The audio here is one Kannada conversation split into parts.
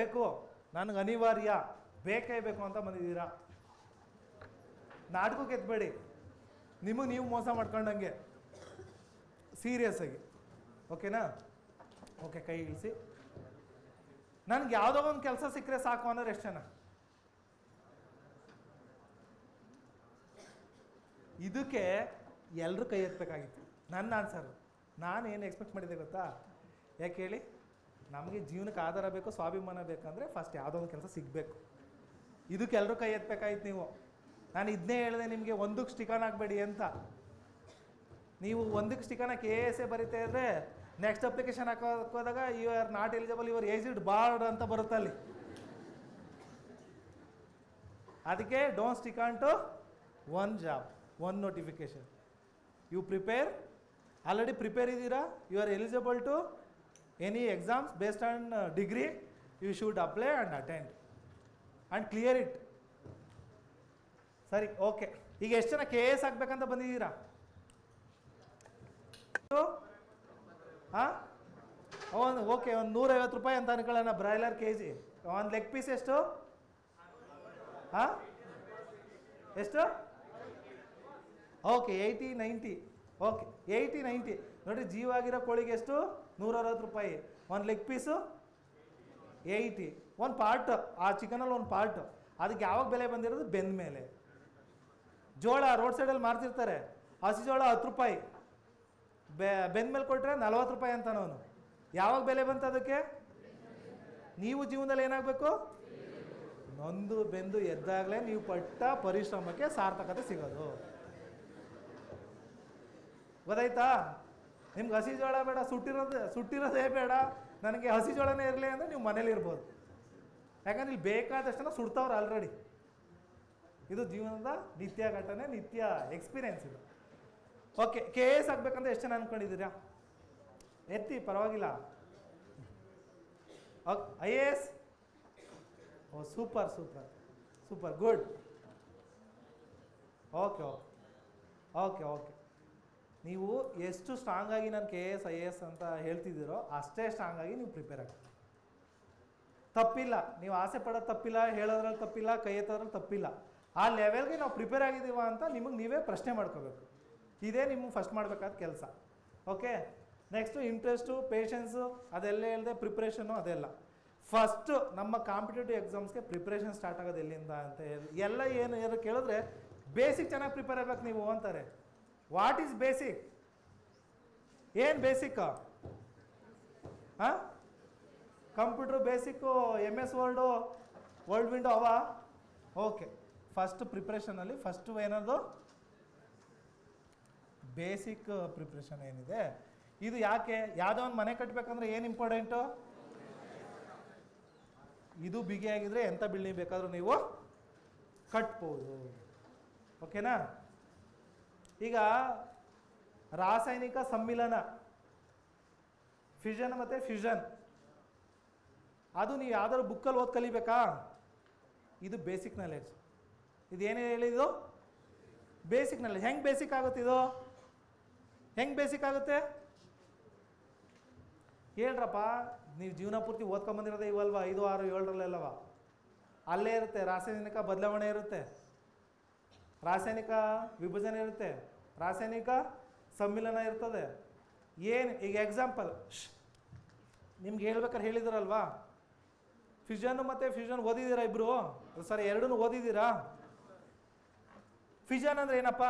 ಬೇಕು, ನನಗೆ ಅನಿವಾರ್ಯ, ಬೇಕೇ ಬೇಕು ಅಂತ ಬಂದಿದ್ದೀರಾ? ನಾಟಕಕ್ಕೆ ಎತ್ಬೇಡಿ ನಿಮಗೆ ನೀವು ಮೋಸ ಮಾಡ್ಕೊಂಡಂಗೆ. ಸೀರಿಯಸ್ ಆಗಿ. ಓಕೆನಾ? ಓಕೆ, ಕೈ ಇಳಿಸಿ. ನನಗೆ ಯಾವುದೋ ಒಂದು ಕೆಲಸ ಸಿಕ್ಕರೆ ಸಾಕು ಅನ್ನೋರು ಎಷ್ಟು ಜನ? ಇದಕ್ಕೆ ಎಲ್ಲರೂ ಕೈ ಎತ್ತಬೇಕಾಗಿತ್ತು ನನ್ನ ಆನ್ಸರ್ ನಾನು ಏನು ಎಕ್ಸ್ಪೆಕ್ಟ್ ಮಾಡಿದ್ದೆ ಗೊತ್ತಾ? ಯಾಕೆ ಹೇಳಿ? ನಮಗೆ ಜೀವನಕ್ಕೆ ಆಧಾರ ಬೇಕು, ಸ್ವಾಭಿಮಾನ ಬೇಕಂದರೆ ಫಸ್ಟ್ ಯಾವುದೋ ಒಂದು ಕೆಲಸ ಸಿಗಬೇಕು. ಇದಕ್ಕೆ ಎಲ್ಲರೂ ಕೈ ಎತ್ತಬೇಕಾಯ್ತು ನೀವು. ನಾನು ಇದನ್ನೇ ಹೇಳಿದೆ ನಿಮಗೆ, ಒಂದಕ್ಕೆ ಸ್ಟಿಕನ್ ಆಗಬೇಡಿ ಅಂತ. ನೀವು ಒಂದಕ್ಕೆ ಸ್ಟಿಕಾನ ಎ ಎಸ್ ಎ ಬರೀತಾ ಇದ್ರೆ next application ಹಾಕೋದಾಗ you are not eligible your ID barred ಅಂತ ಬರುತ್ತೆ ಅಲ್ಲಿ. ಅದಕ್ಕೆ don't stick on to one job one notification you prepare already prepare ಇದ್ದೀರಾ? You are eligible to any exams based on degree you should apply and attend and clear it ಸರಿ ಓಕೆ ಈಗ ಎಷ್ಟು ಜನ ಕೆ ಎಸ್ ಆಗಬೇಕಂತ ಬಂದಿದ್ದೀರಾ? ಹಾಂ? ಒಂದು ಓಕೆ ಒಂದು ನೂರೈವತ್ತು ರೂಪಾಯಿ ಅಂತ ಅನ್ಕೊಳ್ಳೋಣ, ಬ್ರಾಯ್ಲರ್ ಕೆ ಜಿ ಒಂದು ಲೆಗ್ ಪೀಸ್ ಎಷ್ಟು? ಹಾಂ? ಎಷ್ಟು? Okay eighty ninety okay eighty ninety ನೋಡಿ ಜೀವ ಆಗಿರೋ ಕೋಳಿಗೆ ಎಷ್ಟು? ನೂರ ಅರವತ್ತು ರೂಪಾಯಿ. ಒಂದು ಲೆಗ್ ಪೀಸು ಏಯ್ಟಿ ಒಂದು ಪಾರ್ಟ್ ಆ ಚಿಕನಲ್ಲಿ ಒಂದು ಪಾರ್ಟ್ ಅದಕ್ಕೆ ಯಾವಾಗ ಬೆಲೆ ಬಂದಿರೋದು? ಬೆಂದ ಮೇಲೆ. ಜೋಳ ರೋಡ್ ಸೈಡಲ್ಲಿ ಮಾರ್ತಿರ್ತಾರೆ. ಹಸಿ ಜೋಳ ಹತ್ತು ರೂಪಾಯಿ. ಬೆ, ಬೆಂದ ಮೇಲೆ ಕೊಟ್ಟರೆ ನಲ್ವತ್ತು ರೂಪಾಯಿ ಅಂತಾನೆ ಅವನು. ಯಾವಾಗ ಬೆಲೆ ಬಂತು ಅದಕ್ಕೆ? ನೀವು ಜೀವನದಲ್ಲಿ ಏನಾಗಬೇಕು? ನೊಂದು ಬೆಂದು ಎದ್ದಾಗಲೇ ನೀವು ಪಟ್ಟ ಪರಿಶ್ರಮಕ್ಕೆ ಸಾರ್ಥಕತೆ ಸಿಗೋದು. ಗೊತ್ತಾಯ್ತಾ? ನಿಮ್ಗೆ ಹಸಿ ಜೋಳ ಬೇಡ, ಸುಟ್ಟಿರೋದು ಸುಟ್ಟಿರೋದೇ ಬೇಡ. ನನಗೆ ಹಸಿ ಜೋಳನೇ ಇರಲಿ ಅಂದರೆ ನೀವು ಮನೇಲಿ ಇರ್ಬೋದು. ಯಾಕಂದ್ರೆ ಇಲ್ಲಿ ಬೇಕಾದಷ್ಟನ್ನು ಸುಡ್ತಾವ್ರೆ ಆಲ್ರೆಡಿ ಇದು ಜೀವನದ ನಿತ್ಯ ಘಟನೆ, ನಿತ್ಯ ಎಕ್ಸ್ಪೀರಿಯೆನ್ಸ್ ಇದು. ಓಕೆ ಕೆ ಎಸ್ ಆಗ್ಬೇಕಂತ ಎಷ್ಟು ಜನ ಅನ್ಕೊಂಡಿದ್ದೀರಾ? ಎತ್ತಿ, ಪರವಾಗಿಲ್ಲ. Okay I A S O super super super good okay okay okay okay ನೀವು ಎಷ್ಟು ಸ್ಟ್ರಾಂಗ್ ಆಗಿ ನಾನು ಕೆ ಎಸ್ ಐ ಎಸ್ ಅಂತ ಹೇಳ್ತಿದ್ದೀರೋ ಅಷ್ಟೇ ಸ್ಟ್ರಾಂಗ್ ಆಗಿ ನೀವು ಪ್ರಿಪೇರ್ ಆಗಿ ತಪ್ಪಿಲ್ಲ. ನೀವು ಆಸೆ ಪಡೋದು ತಪ್ಪಿಲ್ಲ, ಹೇಳೋದ್ರಲ್ಲಿ ತಪ್ಪಿಲ್ಲ, ಕೈ ಎತ್ತೋದ್ರಲ್ಲಿ ತಪ್ಪಿಲ್ಲ. ಆ ಲೆವೆಲ್ಗೆ ನಾವು ಪ್ರಿಪೇರ್ ಆಗಿದ್ದೀವ ಅಂತ ನಿಮಗೆ ನೀವೇ ಪ್ರಶ್ನೆ ಮಾಡ್ಕೋಬೇಕು. ಇದೇ ನಿಮಗೆ ಫಸ್ಟ್ ಮಾಡಬೇಕಾದ ಕೆಲಸ. ಓಕೆ ನೆಕ್ಸ್ಟು ಇಂಟ್ರೆಸ್ಟು ಪೇಷನ್ಸು ಅದೆಲ್ಲ ಹೇಳಿದೆ ಪ್ರಿಪ್ರೇಷನು ಅದೆಲ್ಲ. ಫಸ್ಟು ನಮ್ಮ ಕಾಂಪಿಟೇಟಿವ್ ಎಕ್ಸಾಮ್ಸ್ಗೆ ಪ್ರಿಪ್ರೇಷನ್ ಸ್ಟಾರ್ಟ್ ಆಗೋದು ಎಲ್ಲಿಂದ ಅಂತ ಹೇಳಿ. ಎಲ್ಲ ಏನು ಏನು ಕೇಳಿದ್ರೆ ಬೇಸಿಕ್ ಚೆನ್ನಾಗಿ ಪ್ರಿಪೇರ್ ಆಗ್ಬೇಕು ನೀವು ಅಂತಾರೆ. ವಾಟ್ ಈಸ್ ಬೇಸಿಕ್ ಏನು ಬೇಸಿಕ್ ಹಾಂ? Computer basic M S word word window ಅವ? ಓಕೆ ಫಸ್ಟ್ ಪ್ರಿಪ್ರೇಷನಲ್ಲಿ ಫಸ್ಟು ಏನದು? ಬೇಸಿಕ್ ಪ್ರಿಪ್ರೇಷನ್ ಏನಿದೆ? ಇದು ಯಾಕೆ? ಯಾವುದೋ ಒಂದು ಮನೆ ಕಟ್ಟಬೇಕಂದ್ರೆ ಏನು ಇಂಪಾರ್ಟೆಂಟು ಇದು ಬಿಗಿಯಾಗಿದ್ರೆ ಎಂಥ ಬಿಲ್ಡಿಂಗ್ ಬೇಕಾದರೂ ನೀವು ಕಟ್ಬೋದು. ಓಕೆನಾ ಈಗ ರಾಸಾಯನಿಕ ಸಮ್ಮಿಲನ ಫ್ಯೂಷನ್ ಮತ್ತು ಫ್ಯೂಷನ್ ಅದು ನೀವು ಯಾವ್ದಾದ್ರು ಬುಕ್ಕಲ್ಲಿ ಓದ್ ಕಲಿಬೇಕಾ? ಇದು ಬೇಸಿಕ್ ನಾಲೆಡ್ಜ್ ಏನು ಹೇಳಿದ್ದು ಬೇಸಿಕ್ ನಾಲೆಡ್ಜ್ ಹೆಂಗೆ ಬೇಸಿಕ್ ಆಗುತ್ತೆ ಇದು? ಹೆಂಗೆ ಬೇಸಿಕ್ ಆಗುತ್ತೆ? ಹೇಳ್ರಪ್ಪ, ನೀವು ಜೀವನ ಪೂರ್ತಿ ಓದ್ಕೊಂಬಂದಿರೋದೇ ಇವಲ್ವಾ? ಐದು, ಆರು ಏಳರಲ್ಲೆಲ್ಲವ ಅಲ್ಲೇ ಇರುತ್ತೆ. ರಾಸಾಯನಿಕ ಬದಲಾವಣೆ ಇರುತ್ತೆ. ರಾಸಾಯನಿಕ ವಿಭಜನೆ ಇರುತ್ತೆ. ರಾಸಾಯನಿಕ ಸಮ್ಮಿಲನ ಇರ್ತದೆ. ಏನು, ಈಗ ಎಕ್ಸಾಂಪಲ್ ನಿಮ್ಗೆ ಹೇಳ್ಬೇಕಾದ್ರೆ ಹೇಳಿದ್ರಲ್ವಾ? ಫಿಷನ್ ಮತ್ತು ಫ್ಯೂಷನ್ ಓದಿದ್ದೀರಾ ಇಬ್ಬರು ಸರಿ ಎರಡೂ ಓದಿದ್ದೀರಾ? ಫಿಷನ್ ಅಂದರೆ ಏನಪ್ಪ?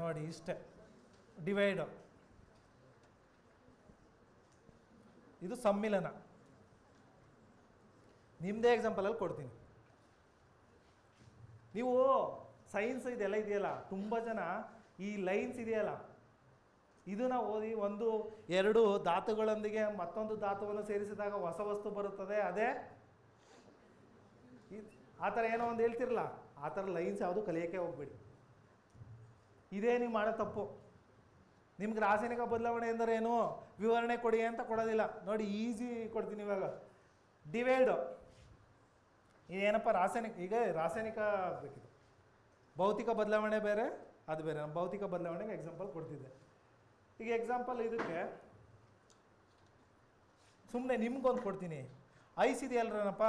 ನೋಡಿ, ಇಷ್ಟೇ. ಡಿವೈಡು ಇದು ಸಮ್ಮಿಲನ. ನಿಮ್ಮದೇ ಎಕ್ಸಾಂಪಲಲ್ಲಿ ಕೊಡ್ತೀನಿ. ನೀವು ಸೈನ್ಸ್ ಇದೆಲ್ಲ ಇದೆಯಲ್ಲ? ತುಂಬ ಜನ ಈ ಲೈನ್ಸ್ ಇದೆಯಲ್ಲ? ಇದನ್ನ ಓದಿ ಒಂದು ಎರಡು ಧಾತುಗಳೊಂದಿಗೆ ಮತ್ತೊಂದು ಧಾತುವನ್ನು ಸೇರಿಸಿದಾಗ ಹೊಸ ವಸ್ತು ಬರುತ್ತದೆ. ಅದೇ ಆ ಥರ ಏನೋ ಒಂದು ಹೇಳ್ತಿರಲ್ಲ? ಆ ಥರ ಲೈನ್ಸ್ ಯಾವುದು ಕಲಿಯೋಕ್ಕೆ ಹೋಗ್ಬೇಡಿ. ಇದೇ ನೀವು ಮಾಡೋ ತಪ್ಪು. ನಿಮ್ಗೆ ರಾಸಾಯನಿಕ ಬದಲಾವಣೆ ಎಂದರೆ ಏನು? ವಿವರಣೆ ಕೊಡಿ ಅಂತ ಕೊಡೋದಿಲ್ಲ. ನೋಡಿ ಈಸಿ ಕೊಡ್ತೀನಿ ಇವಾಗ. ಡಿವೈಡು ಇದೇನಪ್ಪ, ರಾಸಾಯನಿಕ, ಈಗ ರಾಸಾಯನಿಕ ಬೇಕಿದೆ ಭೌತಿಕ ಬದಲಾವಣೆ ಬೇರೆ, ಅದು ಬೇರೆ. ನಮ್ಮ ಭೌತಿಕ ಬದಲಾವಣೆಗೆ ಎಕ್ಸಾಂಪಲ್ ಕೊಡ್ತಿದ್ದೆ. ಈಗ ಎಕ್ಸಾಂಪಲ್ ಇದಕ್ಕೆ ಸುಮ್ಮನೆ ನಿಮ್ಗೊಂದು ಕೊಡ್ತೀನಿ. ಐಸ್ ಇದೆಯಲ್ರನಪ್ಪ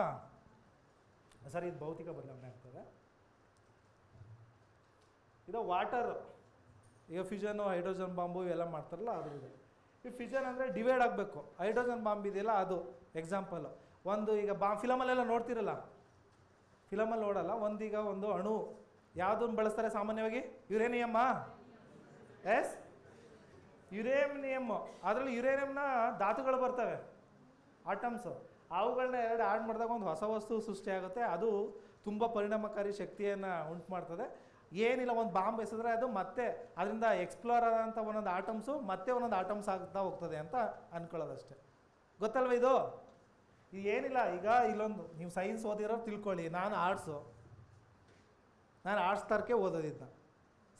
ಸರಿ, ಇದು ಭೌತಿಕ ಬದಲಾವಣೆ ಆಗ್ತದೆ. ಇದು ವಾಟರ್ ಈಗ ಫಿಷನು ಹೈಡ್ರೋಜನ್ ಬಾಂಬು ಇವೆಲ್ಲ ಮಾಡ್ತಾರಲ್ಲ, ಅದು ಇದೆ. ಈ ಫಿಷನ್ ಅಂದರೆ ಡಿವೈಡ್ ಆಗಬೇಕು. ಹೈಡ್ರೋಜನ್ ಬಾಂಬ್ ಇದೆಯಲ್ಲ, ಅದು ಎಕ್ಸಾಂಪಲ್ ಒಂದು ಈಗ ಬಾ ಫಿಲಮಲ್ಲೆಲ್ಲ ನೋಡ್ತಿರಲ್ಲ? ಫಿಲಮಲ್ಲಿ ನೋಡಲ್ಲ, ಒಂದೀಗ ಒಂದು ಅಣು. ಯಾವುದನ್ನು ಬಳಸ್ತಾರೆ ಸಾಮಾನ್ಯವಾಗಿ? ಯುರೇನಿಯಮ್ಮ. ಎಸ್? ಯುರೇನಿಯಮ್ಮು. ಅದರಲ್ಲಿ ಯುರೇನಿಯಮ್ನ ಧಾತುಗಳು ಬರ್ತವೆ, ಆಟಮ್ಸು. ಅವುಗಳನ್ನ ಎರಡು ಆ್ಯಡ್ ಮಾಡಿದಾಗ ಒಂದು ಹೊಸ ವಸ್ತು ಸೃಷ್ಟಿಯಾಗುತ್ತೆ. ಅದು ತುಂಬ ಪರಿಣಾಮಕಾರಿ ಶಕ್ತಿಯನ್ನು ಉಂಟು ಮಾಡ್ತದೆ ಏನಿಲ್ಲ, ಒಂದು ಬಾಂಬ್ ಎಸೆದ್ರೆ ಅದು ಮತ್ತೆ ಅದರಿಂದ ಎಕ್ಸ್ಪ್ಲೋರ್ ಆದಂಥ ಒಂದೊಂದು ಆಟಮ್ಸು ಮತ್ತೆ ಒಂದೊಂದು ಆಟಮ್ಸ್ ಆಗ್ತಾ ಹೋಗ್ತದೆ ಅಂತ ಅಂದ್ಕೊಳ್ಳೋದಷ್ಟೆ ಗೊತ್ತಲ್ವ ಇದು? ಇದು ಏನಿಲ್ಲ, ಈಗ ಇಲ್ಲೊಂದು. ನೀವು ಸೈನ್ಸ್ ಓದಿರೋರು ತಿಳ್ಕೊಳ್ಳಿ, ನಾನು ಆರ್ಟ್ಸು ನಾನು ಆರ್ಟ್ಸ್ ತರಕ್ಕೆ ಓದೋದಿದ್ದ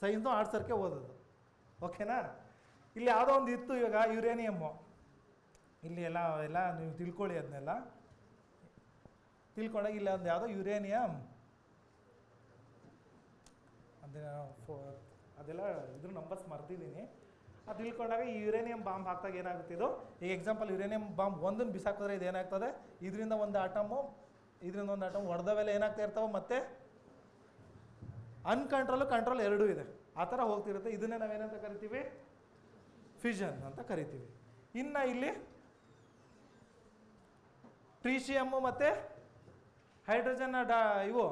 ಸೈನ್ಸು ಆರ್ಟ್ಸ್ ತರಕ್ಕೆ ಓದೋದು. ಓಕೆನಾ ಇಲ್ಲಿ ಯಾವುದೋ ಒಂದು ಇತ್ತು ಇವಾಗ ಯುರೇನಿಯಮ್ಮು ಇಲ್ಲಿ ಎಲ್ಲ ಎಲ್ಲ ನೀವು ತಿಳ್ಕೊಳ್ಳಿ ಅದನ್ನೆಲ್ಲ ತಿಳ್ಕೊಂಡಾಗ ಇಲ್ಲಿ ಒಂದು ಯಾವುದೋ ಯುರೇನಿಯಮ್ ಅದೇ ಫೋ ಅದೆಲ್ಲ ಇದ್ರ ನಂಬರ್ಸ್ ಮರ್ತಿದ್ದೀನಿ ಅದು ತಿಳ್ಕೊಂಡಾಗ ಈ ಯುರೇನಿಯಂ ಬಾಂಬ್ ಹಾಕ್ದಾಗ ಇದು? ಈಗ ಎಕ್ಸಾಂಪಲ್ ಯುರೇನಿಯಂ ಬಾಂಬ್ ಒಂದನ್ನು ಬಿಸಾಕಿದ್ರೆ ಇದು ಏನಾಗ್ತದೆ? ಇದರಿಂದ ಒಂದು ಆಟಮು ಇದರಿಂದ ಒಂದು ಆಟಮ್ ಹೊಡೆದವೆಲ್ಲ ಏನಾಗ್ತಾ ಇರ್ತಾವೆ ಮತ್ತೆ? ಅನ್ಕಂಟ್ರೋಲು ಕಂಟ್ರೋಲ್ ಎರಡೂ ಇದೆ. ಆ ಥರ ಹೋಗ್ತಿರುತ್ತೆ. ಇದನ್ನೇ ನಾವೇನಂತ ಕರಿತೀವಿ? ಫಿಷನ್ ಅಂತ ಕರಿತೀವಿ. ಇನ್ನು ಇಲ್ಲಿ ಟ್ರೀಶಿಯಮ್ಮು ಮತ್ತು ಹೈಡ್ರೋಜನ್ ಡಾ ಇವು.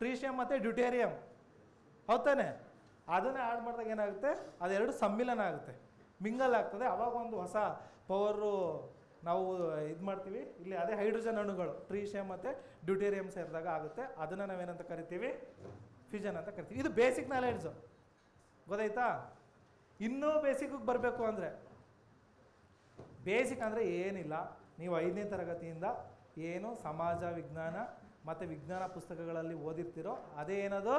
ಟ್ರೀಶಿಯಮ್ ಮತ್ತು ಡ್ಯೂಟೇರಿಯಮ್ ಹೌದಾನೆ ಅದನ್ನೇ ಆ್ಯಡ್ ಮಾಡಿದಾಗ ಏನಾಗುತ್ತೆ? ಅದೆರಡು ಸಮ್ಮಿಲನ ಆಗುತ್ತೆ. ಮಿಂಗಲ್ ಆಗ್ತದೆ. ಅವಾಗ ಒಂದು ಹೊಸ ಪವರು ನಾವು ಇದು ಮಾಡ್ತೀವಿ. ಇಲ್ಲಿ ಅದೇ ಹೈಡ್ರೋಜನ್ ಅಣುಗಳು ಟ್ರೀಶಿಯಮ್ ಮತ್ತು ಡ್ಯೂಟೇರಿಯಂ ಸೇರಿದಾಗ ಆಗುತ್ತೆ. ಅದನ್ನು ನಾವೇನಂತ ಕರಿತೀವಿ? ಫ್ಯೂಷನ್ ಅಂತ ಕರಿತೀವಿ. ಇದು ಬೇಸಿಕ್ ನಾಲೆಡ್ಜು ಗೊತ್ತಾಯ್ತಾ? ಇನ್ನೂ ಬೇಸಿಕ್ಗೆ ಬರಬೇಕು ಅಂದರೆ ಬೇಸಿಕ್ ಅಂದರೆ ಏನಿಲ್ಲ. ನೀವು ಐದನೇ ತರಗತಿಯಿಂದ ಏನು ಸಮಾಜ ವಿಜ್ಞಾನ ಮತ್ತು ವಿಜ್ಞಾನ ಪುಸ್ತಕಗಳಲ್ಲಿ ಓದಿರ್ತೀರೋ ಅದೇ ಏನದು?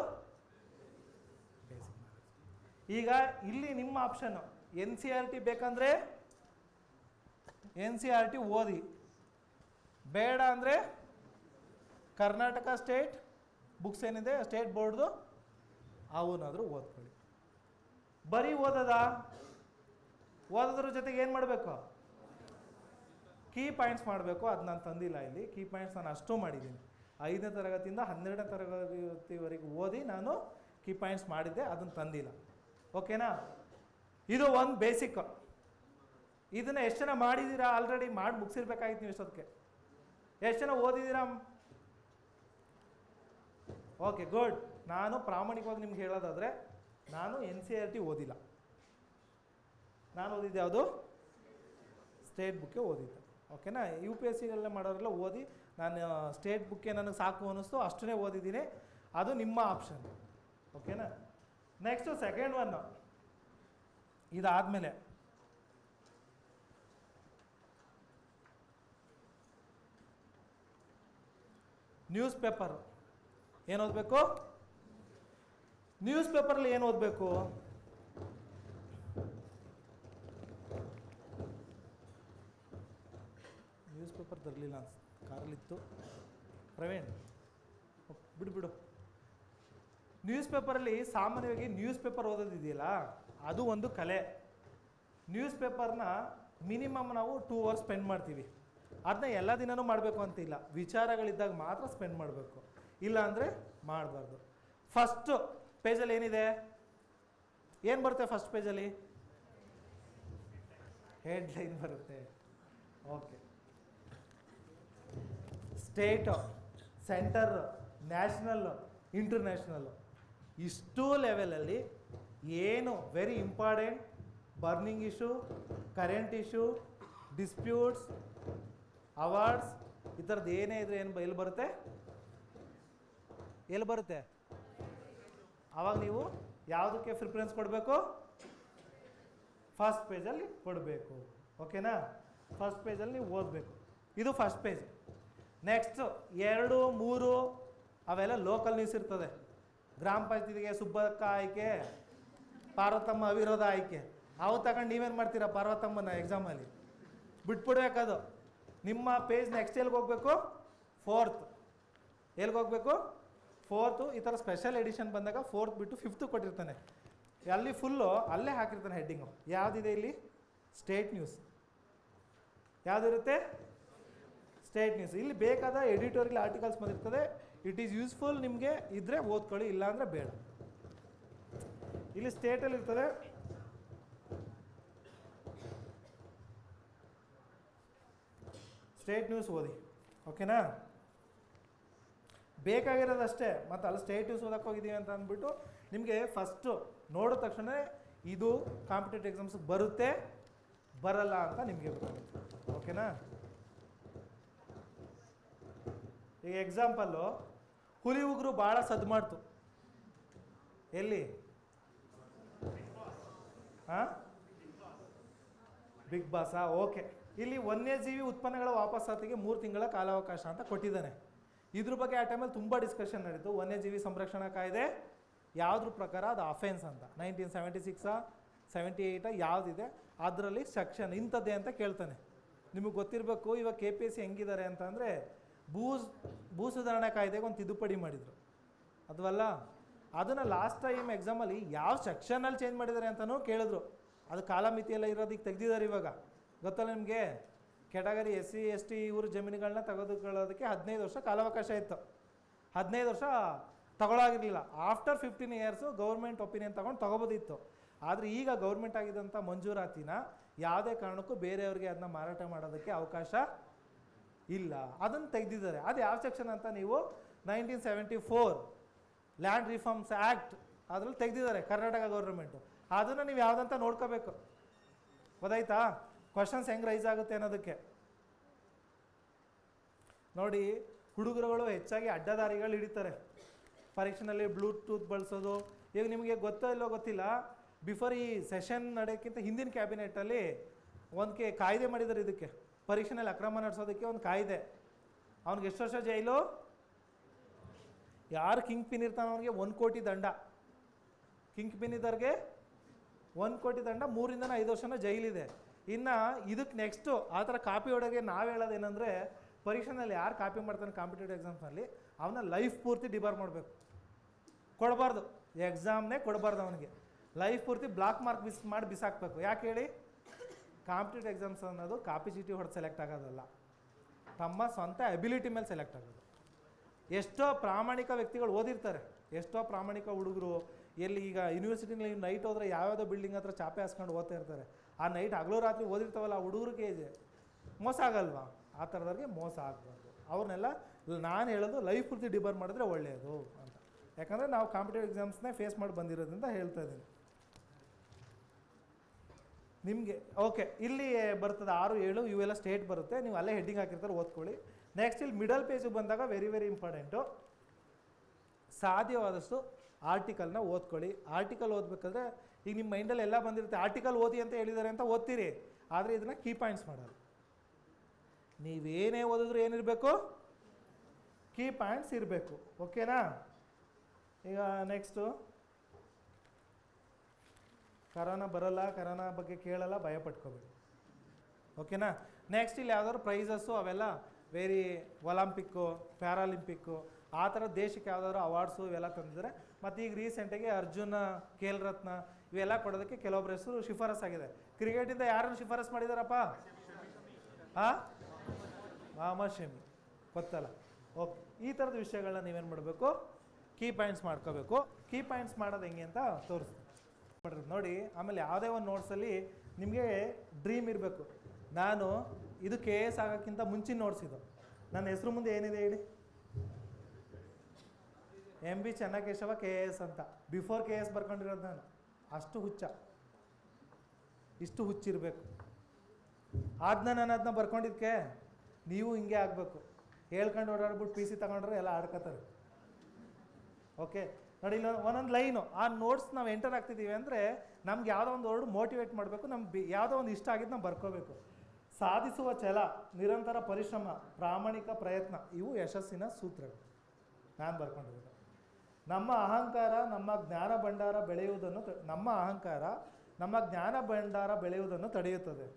ಈಗ ಇಲ್ಲಿ ನಿಮ್ಮ option N C R T ಬೇಕಂದರೆ ಎನ್ ಸಿ ಆರ್ ಟಿ ಓದಿ. ಬೇಡ ಅಂದರೆ ಕರ್ನಾಟಕ ಸ್ಟೇಟ್ ಬುಕ್ಸ್ ಏನಿದೆ ಸ್ಟೇಟ್ ಬೋರ್ಡ್ದು ಅವನಾದರೂ ಓದ್ಕೊಳ್ಳಿ. ಬರೀ ಓದದ? ಓದೋದ್ರ ಜೊತೆಗೆ ಏನು ಮಾಡಬೇಕು? ಕೀ ಪಾಯಿಂಟ್ಸ್ ಮಾಡಬೇಕು. ಅದು ನಾನು ತಂದಿಲ್ಲ ಇಲ್ಲಿ. ಕೀ ಪಾಯಿಂಟ್ಸ್ ನಾನು ಅಷ್ಟು ಮಾಡಿದ್ದೀನಿ. ಐದನೇ ತರಗತಿಯಿಂದ ಹನ್ನೆರಡನೇ ತರಗತಿವರೆಗೆ ಓದಿ ನಾನು ಕೀ ಪಾಯಿಂಟ್ಸ್ ಮಾಡಿದ್ದೆ, ಅದನ್ನು ತಂದಿಲ್ಲ. ಓಕೆನಾ? ಇದು ಒಂದು ಬೇಸಿಕ್ ಇದನ್ನ ಎಷ್ಟು ಜನ ಮಾಡಿದ್ದೀರಾ ಆಲ್ರೆಡಿ ಮಾಡಿ ಮುಗಿಸಿರ್ಬೇಕಾಗಿತ್ತು ನೀವು ಇಷ್ಟೊತ್ತಕ್ಕೆ ಎಷ್ಟು ಜನ ಓದಿದ್ದೀರಾ ಓಕೆ ಗುಡ್ ನಾನು ಪ್ರಾಮಾಣಿಕವಾಗಿ ನಿಮ್ಗೆ ಹೇಳೋದಾದರೆ, ನಾನು ಎನ್ ಸಿ ಆರ್ ಟಿ ಓದಿಲ್ಲ. ನಾನು ಓದಿದ್ದೆ ಯಾವುದು? ಸ್ಟೇಟ್ ಬುಕ್ಕೇ ಓದಿದ್ದೆ. ಓಕೆನಾ ಯು ಪಿ ಎಸ್ ಸಿಗೆಲ್ಲ ಮಾಡೋರೆಲ್ಲ ಓದಿ, ನಾನು ಸ್ಟೇಟ್ ಬುಕ್ಕೇ ನನಗೆ ಸಾಕು ಅನ್ನಿಸ್ತು, ಅಷ್ಟನ್ನೇ ಓದಿದ್ದೀನಿ. ಅದು ನಿಮ್ಮ ಆಪ್ಷನ್ ಓಕೆನಾ ನೆಕ್ಸ್ಟು ಸೆಕೆಂಡ್ ಒನ್ ಇದಾದಮೇಲೆ. ನ್ಯೂಸ್ ಪೇಪರ್ ಏನು ಓದಬೇಕು? ನ್ಯೂಸ್ ಪೇಪರಲ್ಲಿ ಏನು ಓದಬೇಕು? ನ್ಯೂಸ್ ಪೇಪರ್ ತರಲಿಲ್ಲ ಕಾರಲ್ಲಿತ್ತು. ಪ್ರವೀಣ್ ಬಿಡು ಬಿಡು. ನ್ಯೂಸ್ ಪೇಪರಲ್ಲಿ ಸಾಮಾನ್ಯವಾಗಿ ನ್ಯೂಸ್ ಪೇಪರ್ ಓದೋದಿದೆಯಲ್ಲ ಅದು ಒಂದು ಕಲೆ. ನ್ಯೂಸ್ ಪೇಪರ್ನ ಮಿನಿಮಮ್ ನಾವು ಟೂ ಅವರ್ಸ್ ಸ್ಪೆಂಡ್ ಮಾಡ್ತೀವಿ. ಅದನ್ನ ಎಲ್ಲ ದಿನನೂ ಮಾಡಬೇಕು ಅಂತಿಲ್ಲ. ವಿಚಾರಗಳಿದ್ದಾಗ ಮಾತ್ರ ಸ್ಪೆಂಡ್ ಮಾಡಬೇಕು. ಇಲ್ಲ ಅಂದರೆ ಮಾಡಬಾರ್ದು. ಫಸ್ಟು ಪೇಜಲ್ಲಿ ಏನಿದೆ? ಏನು ಬರುತ್ತೆ ಫಸ್ಟ್ ಪೇಜಲ್ಲಿ ಹೆಡ್ಲೈನ್ ಬರುತ್ತೆ. Okay state centre national international ಇಷ್ಟೂ ಲೆವೆಲಲ್ಲಿ ಏನು very important burning issue current issue disputes awards ಈ ಥರದ್ದು ಏನೇ ಇದ್ರೆ ಏನು ಎಲ್ಲಿ ಬರುತ್ತೆ? ಎಲ್ಲಿ ಬರುತ್ತೆ? ಆವಾಗ ನೀವು ಯಾವುದಕ್ಕೆ ಪ್ರಿಫರೆನ್ಸ್ ಕೊಡಬೇಕು? ಫಸ್ಟ್ ಪೇಜಲ್ಲಿ ಕೊಡಬೇಕು. ಓಕೆನಾ ಫಸ್ಟ್ ಪೇಜಲ್ಲಿ ನೀವು ಓದಬೇಕು. ಇದು ಫಸ್ಟ್ ಪೇಜ್ ನೆಕ್ಸ್ಟು ಎರಡು, ಮೂರು, ಅವೆಲ್ಲ ಲೋಕಲ್ ನ್ಯೂಸ್ ಇರ್ತದೆ. ಗ್ರಾಮ ಪಂಚಾಯತಿಗೆ ಸುಬ್ಬಕ್ಕ ಆಯ್ಕೆ, ಪಾರ್ವತಮ್ಮ ಅವಿರೋಧ ಆಯ್ಕೆ. ಅವು ತಗೊಂಡು ನೀವೇನು ಮಾಡ್ತೀರಾ ಪಾರ್ವತಮ್ಮನ ಎಕ್ಸಾಮಲ್ಲಿ ಬಿಟ್ಬಿಡ್ಬೇಕದು ನಿಮ್ಮ ಪೇಜ್ ನೆಕ್ಸ್ಟ್ ಎಲ್ಲಿಗೆ ಹೋಗ್ಬೇಕು? ಫೋರ್ತ್ ಎಲ್ಲಿಗೆ ಹೋಗ್ಬೇಕು? ಫೋರ್ತು ಈ ಥರ ಸ್ಪೆಷಲ್ ಎಡಿಷನ್ ಬಂದಾಗ ಫೋರ್ತ್ ಬಿಟ್ಟು ಫಿಫ್ತು ಕೊಟ್ಟಿರ್ತಾನೆ. ಅಲ್ಲಿ ಫುಲ್ಲು ಅಲ್ಲೇ ಹಾಕಿರ್ತಾನೆ ಹೆಡ್ಡಿಂಗು ಯಾವುದಿದೆ ಇಲ್ಲಿ? ಸ್ಟೇಟ್ ನ್ಯೂಸ್ ಯಾವುದಿರುತ್ತೆ? ಸ್ಟೇಟ್ ನ್ಯೂಸ್ ಇಲ್ಲಿ ಬೇಕಾದ ಎಡಿಟೋರಿಯಲ್ ಆರ್ಟಿಕಲ್ಸ್ ಬಂದಿರ್ತದೆ. ಇಟ್ ಈಸ್ ಯೂಸ್ಫುಲ್ ನಿಮಗೆ ಇದ್ದರೆ ಓದ್ಕೊಳ್ಳಿ ಇಲ್ಲ ಅಂದರೆ ಬೇಡ. ಇಲ್ಲಿ ಸ್ಟೇಟಲ್ಲಿ ಇರ್ತದೆ. ಸ್ಟೇಟ್ ನ್ಯೂಸ್ ಓದಿ ಓಕೆನಾ ಬೇಕಾಗಿರೋದಷ್ಟೇ ಮತ್ತು ಅಲ್ಲಿ ಸ್ಟೇಟ್ ನ್ಯೂಸ್ ಓದಕ್ಕೆ ಹೋಗಿದ್ದೀವಿ ಅಂತ ಅಂದ್ಬಿಟ್ಟು ನಿಮಗೆ ಫಸ್ಟು ನೋಡಿದ ತಕ್ಷಣ ಇದು ಕಾಂಪಿಟೇಟಿವ್ ಎಕ್ಸಾಮ್ಸ್ ಬರುತ್ತೆ, ಬರಲ್ಲ ಅಂತ ನಿಮಗೆ ಗೊತ್ತಾಗುತ್ತೆ ಓಕೆನಾ ಈಗ ಎಕ್ಸಾಂಪಲ್ಲು ಹುಲಿ ಉಗ್ರು ಭಾಳ ಸದ್ದು ಮಾಡ್ತು. ಎಲ್ಲಿ? ಹಾಂ ಬಿಗ್ ಬಾಸಾ ಓಕೆ. ಇಲ್ಲಿ ವನ್ಯಜೀವಿ ಉತ್ಪನ್ನಗಳ ವಾಪಸ್ಸಾತಿಗೆ ಮೂರು ತಿಂಗಳ ಕಾಲಾವಕಾಶ ಅಂತ ಕೊಟ್ಟಿದ್ದಾನೆ. ಇದ್ರ ಬಗ್ಗೆ ಆ ಟೈಮಲ್ಲಿ ತುಂಬ ಡಿಸ್ಕಷನ್ ನಡೀತು. ವನ್ಯಜೀವಿ ಸಂರಕ್ಷಣಾ ಕಾಯ್ದೆ ಯಾವುದ್ರ ಪ್ರಕಾರ ಅದು ಅಫೆನ್ಸ್ ಅಂತ. ನೈನ್ಟೀನ್ ಸೆವೆಂಟಿ ಸಿಕ್ಸಾ ಸೆವೆಂಟಿ ಏಯ್ಟಾ ಯಾವುದಿದೆ, ಅದರಲ್ಲಿ ಸೆಕ್ಷನ್ ಇಂಥದ್ದೇ ಅಂತ ಕೇಳ್ತಾನೆ. ನಿಮಗೆ ಗೊತ್ತಿರಬೇಕು, ಇವಾಗ ಕೆ ಪಿ ಎಸ್ ಸಿ ಹೆಂಗಿದ್ದಾರೆ ಅಂತಂದರೆ ಭೂ ಭೂ ಸುಧಾರಣಾ ಕಾಯ್ದೆಗೆ ಒಂದು ತಿದ್ದುಪಡಿ ಮಾಡಿದರು. ಅದವಲ್ಲ, ಅದನ್ನು ಲಾಸ್ಟ್ ಟೈಮ್ ಎಕ್ಸಾಮಲ್ಲಿ ಯಾವ ಸೆಕ್ಷನಲ್ಲಿ ಚೇಂಜ್ ಮಾಡಿದ್ದಾರೆ ಅಂತಲೂ ಕೇಳಿದ್ರು. ಅದು ಕಾಲಮಿತಿಯೆಲ್ಲ ಇರೋದಕ್ಕೆ ತೆಗೆದಿದ್ದಾರೆ ಇವಾಗ. ಗೊತ್ತಲ್ಲ ನಿಮಗೆ? Category S C S T ಇವರು ಜಮೀನುಗಳನ್ನ ತೆಗೆದುಕೊಳ್ಳೋದಕ್ಕೆ ಹದಿನೈದು ವರ್ಷ ಕಾಲಾವಕಾಶ ಇತ್ತು. ಹದಿನೈದು ವರ್ಷ ತಗೊಳ್ಳಾಗಿರಲಿಲ್ಲ after fifteen years government opinion ತೊಗೊಂಡು ತೊಗೋಬೋದಿತ್ತು. ಆದರೆ ಈಗ ಗೌರ್ಮೆಂಟ್ ಆಗಿದ್ದಂಥ ಮಂಜೂರಾತಿನ ಯಾವುದೇ ಕಾರಣಕ್ಕೂ ಬೇರೆಯವ್ರಿಗೆ ಅದನ್ನ ಮಾರಾಟ ಮಾಡೋದಕ್ಕೆ ಅವಕಾಶ ಇಲ್ಲ, ಅದನ್ನು ತೆಗೆದಿದ್ದಾರೆ. ಅದು ಯಾವ ಸೆಕ್ಷನ್ ಅಂತ ನೀವು nineteen seventy four land reforms act ಅದ್ರಲ್ಲಿ ತೆಗೆದಿದ್ದಾರೆ ಕರ್ನಾಟಕ ಗೌರ್ಮೆಂಟು ಅದನ್ನು ನೀವು ಯಾವುದಂತ ನೋಡ್ಕೋಬೇಕು. ಗೊತ್ತಾಯ್ತಾ? ಕ್ವಶನ್ಸ್ ಹೆಂಗೆ ರೈಸ್ ಆಗುತ್ತೆ ಅನ್ನೋದಕ್ಕೆ. ನೋಡಿ, ಹುಡುಗರುಗಳು ಹೆಚ್ಚಾಗಿ ಅಡ್ಡದಾರಿಗಳು ಹಿಡಿತಾರೆ. ಪರೀಕ್ಷೆನಲ್ಲಿ ಬ್ಲೂಟೂತ್ ಬಳಸೋದು. ಈಗ ನಿಮಗೆ ಗೊತ್ತೋ ಇಲ್ಲೋ ಗೊತ್ತಿಲ್ಲ ಬಿಫೋರ್ ಈ ಸೆಷನ್ ನಡೆಯೋಕ್ಕಿಂತ ಹಿಂದಿನ ಕ್ಯಾಬಿನೆಟಲ್ಲಿ ಕೆ ಕಾಯ್ದೆ ಮಾಡಿದ್ದಾರೆ ಇದಕ್ಕೆ. ಪರೀಕ್ಷೆನಲ್ಲಿ ಅಕ್ರಮ ನಡೆಸೋದಕ್ಕೆ ಒಂದು ಕಾಯ್ದೆ. ಅವ್ನಿಗೆ ಎಷ್ಟು ವರ್ಷ ಜೈಲು? ಯಾರು ಕಿಂಗ್ ಪಿನ್ ಇರ್ತಾನೆ ಅವ್ನಿಗೆ ಒಂದು ಕೋಟಿ ದಂಡ. ಕಿಂಗ್ ಪಿನ್ ಇದ್ದವ್ರಿಗೆ ಒಂದು ಕೋಟಿ ದಂಡ ಮೂರಿಂದ ಐದು ವರ್ಷನ ಜೈಲಿದೆ. ಇನ್ನು ಇದಕ್ಕೆ ನೆಕ್ಸ್ಟು ಆ ಥರ ಕಾಪಿ ಹೊಡೋಗೆ ನಾವು ಹೇಳೋದೇನೆಂದರೆ, ಪರೀಕ್ಷೆನಲ್ಲಿ ಯಾರು ಕಾಪಿ ಮಾಡ್ತಾನೆ ಕಾಂಪಿಟೇಟಿವ್ ಎಕ್ಸಾಮ್ಸ್ನಲ್ಲಿ ಅವನ ಲೈಫ್ ಪೂರ್ತಿ ಡಿಬಾರ್ ಮಾಡಬೇಕು. ಕೊಡಬಾರ್ದು. ಎಕ್ಸಾಮ್ನೇ ಕೊಡಬಾರ್ದು ಅವನಿಗೆ. ಲೈಫ್ ಪೂರ್ತಿ ಬ್ಲಾಕ್ ಮಾರ್ಕ್ ಬಿಸ್ ಮಾಡಿ ಬಿಸಾಕಬೇಕು. ಯಾಕೆ ಹೇಳಿ? ಕಾಂಪಿಟೇಟಿವ್ ಎಕ್ಸಾಮ್ಸ್ ಅನ್ನೋದು ಕಾಪಿ ಚೀಟಿ ಹೊಡೆದು ಸೆಲೆಕ್ಟ್ ಆಗೋದಲ್ಲ. ತಮ್ಮ ಸ್ವಂತ ಅಬಿಲಿಟಿ ಮೇಲೆ ಸೆಲೆಕ್ಟ್ ಆಗೋದು. ಎಷ್ಟೋ ಪ್ರಾಮಾಣಿಕ ವ್ಯಕ್ತಿಗಳು ಓದಿರ್ತಾರೆ. ಎಷ್ಟೋ ಪ್ರಾಮಾಣಿಕ ಹುಡುಗರು, ಎಲ್ಲಿ ಈಗ ಯೂನಿವರ್ಸಿಟಿನಲ್ಲಿ ನೈಟ್ ಹೋದ್ರೆ ಯಾವ್ಯಾವುದೋ ಬಿಲ್ಡಿಂಗ್ ಹತ್ರ ಚಾಪೆ ಹಾಸ್ಕೊಂಡು ಓದ್ತಾ ಇರ್ತಾರೆ. ಆ ನೈಟ್ ಹಗಲು ರಾತ್ರಿ ಓದಿರ್ತಾವಲ್ಲ ಆ ಹುಡುಗರಿಗೆ ಮೋಸ ಆಗಲ್ವಾ? ಆ ಥರದವ್ರಿಗೆ ಮೋಸ ಆಗಬಾರ್ದು. ಅವ್ರನ್ನೆಲ್ಲ ನಾನು ಹೇಳೋದು ಲೈಫ್ ಪೂರ್ತಿ ಡಿಬರ್ ಮಾಡಿದ್ರೆ ಒಳ್ಳೆಯದು ಅಂತ. ಯಾಕಂದರೆ ನಾವು ಕಾಂಪಿಟೇಟಿವ್ ಎಕ್ಸಾಮ್ಸ್ನೇ ಫೇಸ್ ಮಾಡಿ ಬಂದಿರೋದ್ರಿಂದ ಹೇಳ್ತಾ ಇದ್ದೀನಿ. ನಿಮಗೆ ಓಕೆ ಇಲ್ಲಿ ಬರ್ತದೆ ಆರು, ಏಳು, ಇವೆಲ್ಲ ಸ್ಟೇಟ್ ಬರುತ್ತೆ. ನೀವು ಅಲ್ಲೇ ಹೆಡ್ಡಿಂಗ್ ಹಾಕಿರ್ತಾರೆ, ಓದ್ಕೊಳ್ಳಿ. ನೆಕ್ಸ್ಟ್ ಇಲ್ಲಿ ಮಿಡಲ್ ಪೇಜಿಗೆ ಬಂದಾಗ ವೆರಿ ವೆರಿ ಇಂಪಾರ್ಟೆಂಟು ಸಾಧ್ಯವಾದಷ್ಟು ಆರ್ಟಿಕಲ್ನ ಓದ್ಕೊಳ್ಳಿ. ಆರ್ಟಿಕಲ್ ಓದಬೇಕಾದ್ರೆ, ಈಗ ನಿಮ್ಮ ಮೈಂಡಲ್ಲಿ ಎಲ್ಲ ಬಂದಿರುತ್ತೆ ಆರ್ಟಿಕಲ್ ಓದಿ ಅಂತ ಹೇಳಿದ್ದಾರೆ ಅಂತ ಓದ್ತೀರಿ. ಆದರೆ ಇದನ್ನು ಕೀ ಪಾಯಿಂಟ್ಸ್ ಮಾಡೋದು ನೀವೇನೇ ಓದಿದ್ರು ಏನಿರಬೇಕು? ಕೀ ಪಾಯಿಂಟ್ಸ್ ಇರಬೇಕು. ಓಕೆನಾ ಈಗ ನೆಕ್ಸ್ಟು ಕರೋನಾ ಬರಲ್ಲ, ಕರೋನಾ ಬಗ್ಗೆ ಕೇಳಲ್ಲ ಭಯ ಪಟ್ಕೋಬೇಡಿ ಓಕೆನಾ ನೆಕ್ಸ್ಟ್ ಇಲ್ಲಿ ಯಾವ್ದಾದ್ರು ಪ್ರೈಸಸ್ಸು ಅವೆಲ್ಲ? ವೇರಿ ಒಲಂಪಿಕ್ಕು ಪ್ಯಾರಾಲಿಂಪಿಕ್ಕು ಆ ಥರ ದೇಶಕ್ಕೆ ಯಾವ್ದಾದ್ರು ಅವಾರ್ಡ್ಸು ಇವೆಲ್ಲ ತಂದಿದ್ದಾರೆ ಮತ್ತು ಈಗ ರೀಸೆಂಟಾಗಿ ಅರ್ಜುನ ಖೇಲ್ ರತ್ನ ಇವೆಲ್ಲ ಕೊಡೋದಕ್ಕೆ ಕೆಲವೊಬ್ಬರ ಹೆಸರು ಶಿಫಾರಸ್ ಆಗಿದೆ. ಕ್ರಿಕೆಟಿಂದ ಯಾರನ್ನು ಶಿಫಾರಸ್ ಮಾಡಿದಾರಪ್ಪ? ಹಾಂ ಮೊಹಮ್ಮದ್ ಶಮಿ ಗೊತ್ತಲ್ಲ. ಓಕೆ ಈ ಥರದ ವಿಷಯಗಳನ್ನ ನೀವೇನು ಮಾಡಬೇಕು? ಕೀ ಪಾಯಿಂಟ್ಸ್ ಮಾಡ್ಕೋಬೇಕು. ಕೀ ಪಾಯಿಂಟ್ಸ್ ಮಾಡೋದು ಹೆಂಗೆ ಅಂತ ತೋರಿಸ್ತೀನಿ. ಮಾಡ್ರಿ ನೋಡಿ, ಆಮೇಲೆ ಯಾವುದೇ ಒಂದು ನೋಟ್ಸಲ್ಲಿ ನಿಮಗೆ ಡ್ರೀಮ್ ಇರಬೇಕು. ನಾನು ಇದು ಕೆ ಎಸ್ ಆಗೋಕ್ಕಿಂತ ಮುಂಚಿನ ನೋಟ್ಸ್ ಇದು. ನನ್ನ ಹೆಸರು ಮುಂದೆ ಏನಿದೆ ಹೇಳಿ? M B Chennakeshava K A S ಅಂತ. ಬಿಫೋರ್ ಕೆ ಎಸ್ ಬರ್ಕೊಂಡಿರೋದು ನಾನು. ಅಷ್ಟು ಹುಚ್ಚ. ಇಷ್ಟು ಹುಚ್ಚಿರಬೇಕು. ಆದ್ನ ನಾನು ಅದನ್ನ ಬರ್ಕೊಂಡಿದ್ಕೆ? ನೀವು ಹಿಂಗೆ ಆಗಬೇಕು. ಹೇಳ್ಕೊಂಡು ಓಡಾಡ್ಬಿಟ್ಟು ಪಿ ಸಿ ತಗೊಂಡ್ರೆ ಎಲ್ಲ ಆಡ್ಕೋತಾರೆ. ಓಕೆ ನೋಡಿ ಒಂದೊಂದು ಲೈನು. ಆ ನೋಟ್ಸ್ ನಾವು ಎಂಟರ್ ಆಗ್ತಿದ್ದೀವಿ ಅಂದರೆ ನಮ್ಗೆ ಯಾವುದೋ ಒಂದು ವರ್ಡ್ ಮೋಟಿವೇಟ್ ಮಾಡಬೇಕು, ನಮ್ಗೆ ಯಾವುದೋ ಒಂದು ಇಷ್ಟ ಆಗಿದ್ದು ನಾವು ಬರ್ಕೋಬೇಕು. ಸಾಧಿಸುವ ಛಲ, ನಿರಂತರ ಪರಿಶ್ರಮ, ಪ್ರಾಮಾಣಿಕ ಪ್ರಯತ್ನ, ಇವು ಯಶಸ್ಸಿನ ಸೂತ್ರಗಳು. ನಾನು ಬರ್ಕೊಂಡಿದ್ದೀನಿ ನಮ್ಮ ಅಹಂಕಾರ, ನಮ್ಮ ಜ್ಞಾನ ಭಂಡಾರ ಬೆಳೆಯುವುದನ್ನು ನಮ್ಮ ಅಹಂಕಾರ ನಮ್ಮ ಜ್ಞಾನ ಭಂಡಾರ ಬೆಳೆಯುವುದನ್ನು ತಡೆಯುತ್ತದೆ.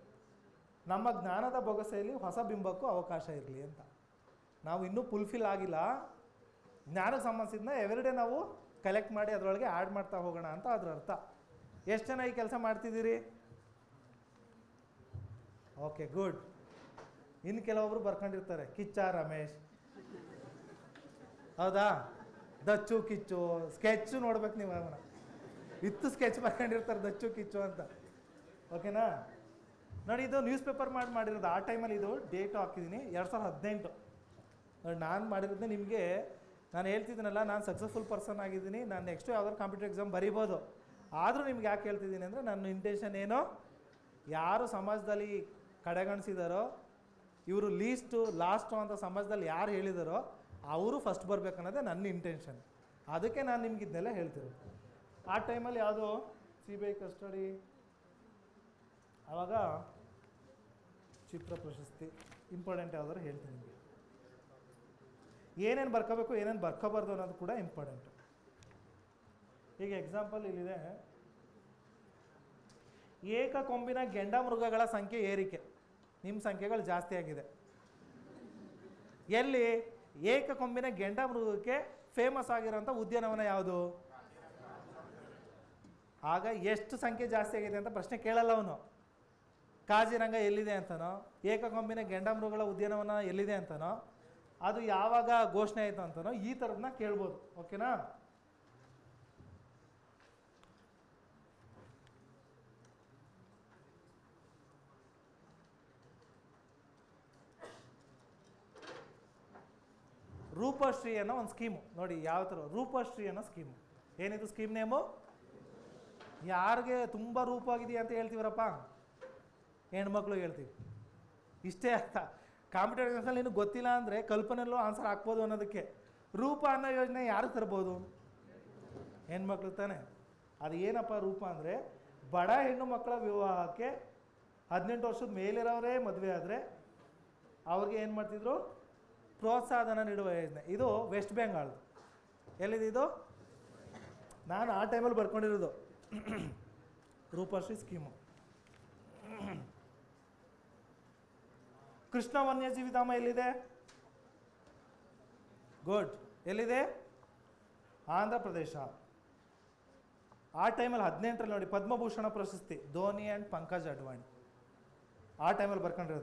ನಮ್ಮ ಜ್ಞಾನದ ಬೊಗಸೆಯಲ್ಲಿ ಹೊಸ ಬಿಂಬಕ್ಕೂ ಅವಕಾಶ ಇರಲಿ ಅಂತ. ನಾವು ಇನ್ನೂ ಫುಲ್ಫಿಲ್ ಆಗಿಲ್ಲ. ಜ್ಞಾನಕ್ಕೆ ಸಂಬಂಧಿಸಿದ್ನ ಎವ್ರಿಡೇ ನಾವು ಕಲೆಕ್ಟ್ ಮಾಡಿ ಅದರೊಳಗೆ ಆ್ಯಡ್ ಮಾಡ್ತಾ ಹೋಗೋಣ ಅಂತ ಅದ್ರ ಅರ್ಥ. ಎಷ್ಟು ಜನ ಈ ಕೆಲಸ ಮಾಡ್ತಿದ್ದೀರಿ? ಓಕೆ ಗುಡ್ ಇನ್ನು ಕೆಲವೊಬ್ರು ಬರ್ಕೊಂಡಿರ್ತಾರೆ. ಕಿಚ್ಚ, ರಮೇಶ್. ಹೌದಾ? ದಚ್ಚು, ಕಿಚ್ಚು ಸ್ಕೆಚ್ ನೋಡ್ಬೇಕು ನೀವು ಅವನ. ಇತ್ತು ಸ್ಕೆಚ್ ಬರ್ಕೊಂಡಿರ್ತಾರೆ ದಚ್ಚು, ಕಿಚ್ಚು ಅಂತ. ಓಕೆನಾ ನೋಡಿ, ಇದು ನ್ಯೂಸ್ ಪೇಪರ್ ಮಾಡಿ ಮಾಡಿರೋದು. ಆ ಟೈಮಲ್ಲಿ ಇದು ಡೇಟು ಹಾಕಿದ್ದೀನಿ. ಎರಡು ಸಾವಿರದ ಹದಿನೆಂಟು. ನಾನು ಮಾಡಿರೋದು ನಿಮಗೆ ನಾನು ಹೇಳ್ತಿದ್ದೀನಲ್ಲ, ನಾನು ಸಕ್ಸಸ್ಫುಲ್ ಪರ್ಸನ್ ಆಗಿದ್ದೀನಿ, ನಾನು ನೆಕ್ಸ್ಟು ಯಾವ್ದಾದ್ರು ಕಾಂಪಿಟೇಟಿವ್ ಎಕ್ಸಾಮ್ ಬರಿಬೋದು. ಆದರೂ ನಿಮ್ಗೆ ಯಾಕೆ ಹೇಳ್ತಿದ್ದೀನಿ ಅಂದರೆ, ನನ್ನ ಇಂಟೆನ್ಷನ್ ಏನು? ಯಾರು ಸಮಾಜದಲ್ಲಿ ಕಡೆಗಣಿಸಿದಾರೋ, ಇವರು ಲೀಸ್ಟು ಲಾಸ್ಟು ಅಂತ ಸಮಾಜದಲ್ಲಿ ಯಾರು ಹೇಳಿದಾರೋ, ಅವರು ಫಸ್ಟ್ ಬರಬೇಕನ್ನೋದೇ ನನ್ನ ಇಂಟೆನ್ಷನ್ ಅದಕ್ಕೆ ನಾನು ನಿಮ್ಗೆ ಇದನ್ನೆಲ್ಲ ಹೇಳ್ತಿರೋದು. ಆ ಟೈಮಲ್ಲಿ ಯಾವುದು? ಸಿ ಬಿ ಐ ಕಸ್ಟಡಿ ಆವಾಗ ಚಿತ್ರ ಪ್ರಶಸ್ತಿ. ಇಂಪಾರ್ಟೆಂಟ್ ಯಾವ್ದಾದ್ರು ಹೇಳ್ತೀನಿ ನಿಮಗೆ. ಏನೇನು ಬರ್ಕೋಬೇಕು, ಏನೇನು ಬರ್ಕೋಬಾರ್ದು ಅನ್ನೋದು ಕೂಡ ಇಂಪಾರ್ಟೆಂಟು ಈಗ ಎಕ್ಸಾಂಪಲ್ ಇಲ್ಲಿದೆ. ಏಕಕೊಂಬಿನ ಗೆಂಡ ಮೃಗಗಳ ಸಂಖ್ಯೆ ಏರಿಕೆ. ನಿಮ್ಮ ಸಂಖ್ಯೆಗಳು ಜಾಸ್ತಿ ಆಗಿದೆ. ಎಲ್ಲಿ? ಏಕಕೊಂಬಿನ ಗೆಂಡ ಮೃಗಕ್ಕೆ ಫೇಮಸ್ ಆಗಿರೋಂಥ ಉದ್ಯಾನವನ ಯಾವುದು? ಆಗ ಎಷ್ಟು ಸಂಖ್ಯೆ ಜಾಸ್ತಿ ಆಗಿದೆ ಅಂತ ಪ್ರಶ್ನೆ ಕೇಳಲ್ಲ ಅವನು. ಕಾಜಿರಂಗ ಎಲ್ಲಿದೆ ಅಂತನೋ ಏಕಕೊಂಬಿನ ಗೆಂಡ ಮೃಗಗಳ ಉದ್ಯಾನವನ ಎಲ್ಲಿದೆ ಅಂತನೋ ಅದು ಯಾವಾಗ ಘೋಷಣೆ ಆಯಿತು ಅಂತನೋ ಈ ಥರದನ್ನ ಕೇಳ್ಬೋದು, ಓಕೆನಾ? ರೂಪಶ್ರೀ ಅನ್ನೋ ಒಂದು ಸ್ಕೀಮು. ನೋಡಿ, ಯಾವ ಥರ? ರೂಪಶ್ರೀ ಅನ್ನೋ ಸ್ಕೀಮು. ಏನಿದು ಸ್ಕೀಮ್ ನೇಮು? ಯಾರಿಗೆ ತುಂಬ ರೂಪವಾಗಿದೆಯಾ ಅಂತ ಹೇಳ್ತೀವರಪ್ಪ? ಹೆಣ್ಮಕ್ಳು ಹೇಳ್ತೀವಿ. ಇಷ್ಟೇ ಅರ್ಥ ಕಾಂಪಿಟೇಟಿವ್ ಎಕ್ಸಾಮ್ಸಲ್ಲಿ ನಿನಗೆ ಗೊತ್ತಿಲ್ಲ ಅಂದರೆ ಕಲ್ಪನೆಲ್ಲೂ ಆನ್ಸರ್ ಹಾಕ್ಬೋದು ಅನ್ನೋದಕ್ಕೆ. ರೂಪ ಅನ್ನೋ ಯೋಜನೆ ಯಾರು ತರ್ಬೋದು? ಹೆಣ್ಮಕ್ಳು ತಾನೆ. ಅದು ಏನಪ್ಪ ರೂಪ ಅಂದರೆ ಬಡ ಹೆಣ್ಣು ಮಕ್ಕಳ ವಿವಾಹಕ್ಕೆ ಹದಿನೆಂಟು ವರ್ಷದ ಮೇಲಿರೋರೇ ಮದುವೆ ಆದರೆ ಅವ್ರಿಗೆ ಏನು ಮಾಡ್ತಿದ್ರು? ಪ್ರೋತ್ಸಾಹನ ನೀಡುವ ಯೋಜನೆ. ಇದು ವೆಸ್ಟ್ ಬೆಂಗಾಲ್ ಎಲ್ಲಿದೆ ಇದು? ನಾನು ಆ ಟೈಮಲ್ಲಿ ಬರ್ಕೊಂಡಿರೋದು. ರೂಪಶ್ರೀ ಸ್ಕೀಮು ಕೃಷ್ಣ ವನ್ಯಜೀವಿ ಧಾಮ ಎಲ್ಲಿದೆ? ಗುಡ್ ಎಲ್ಲಿದೆ? ಆಂಧ್ರ ಪ್ರದೇಶ. ಆ ಟೈಮಲ್ಲಿ ಹದಿನೆಂಟರಲ್ಲಿ ನೋಡಿ, ಪದ್ಮಭೂಷಣ ಪ್ರಶಸ್ತಿ, ಧೋನಿ ಆ್ಯಂಡ್ ಪಂಕಜ್ ಅಡ್ವಾಣಿ. ಆ ಟೈಮಲ್ಲಿ ಬರ್ಕೊಂಡಿರೋದು.